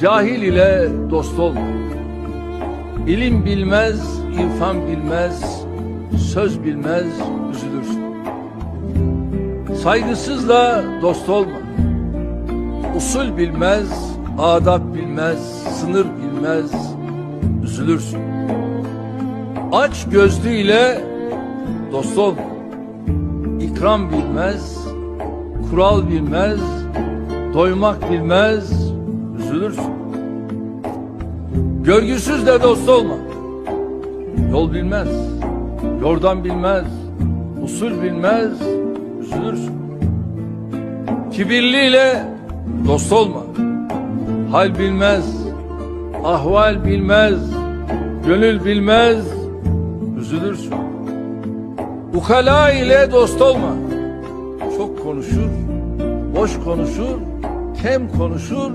Cahil ile dost olma. İlim bilmez, irfan bilmez, söz bilmez, üzülürsün. Saygısızla dost olma. Usul bilmez, adab bilmez, sınır bilmez, üzülürsün. Aç gözlüyle dost olma. İkram bilmez, kural bilmez, doymak bilmez, üzülürsün. Görgüsüzle dost olma. Yol bilmez, yordan bilmez, usul bilmez, üzülürsün. Kibirliyle dost olma. Hal bilmez, ahval bilmez, gönül bilmez, üzülürsün. Ukala ile dost olma. Çok konuşur, boş konuşur, kem konuşur,